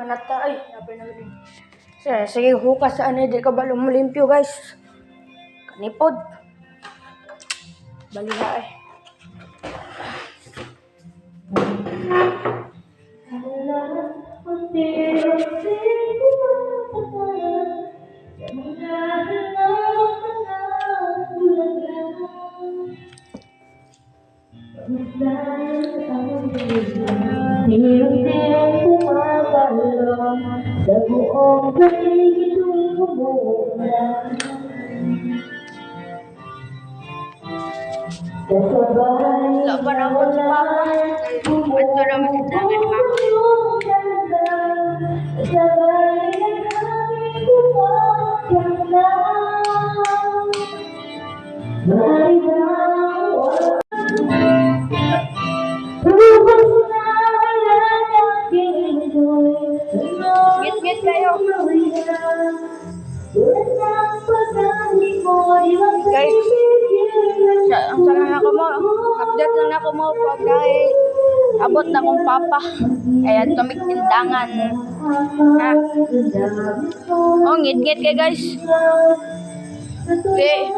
Manata ay, napay na rin. Sige, sige, hukas sa ano, di ka ba lumalimpyo, guys? Kanipod. Baliha eh. Hirap Dẫu ôm cây đúng một lần Lộn vào đâu có chú bó Mình tôi đâu mình sẽ nghe được Mari berdoa. Ngit-ngit kayo. Guys, ang sana na ako mo, update lang ako mo pag dahil abot na kong papa. Kaya tumik tindangan. Ha? Oh, ngit-ngit kayo guys. Okay.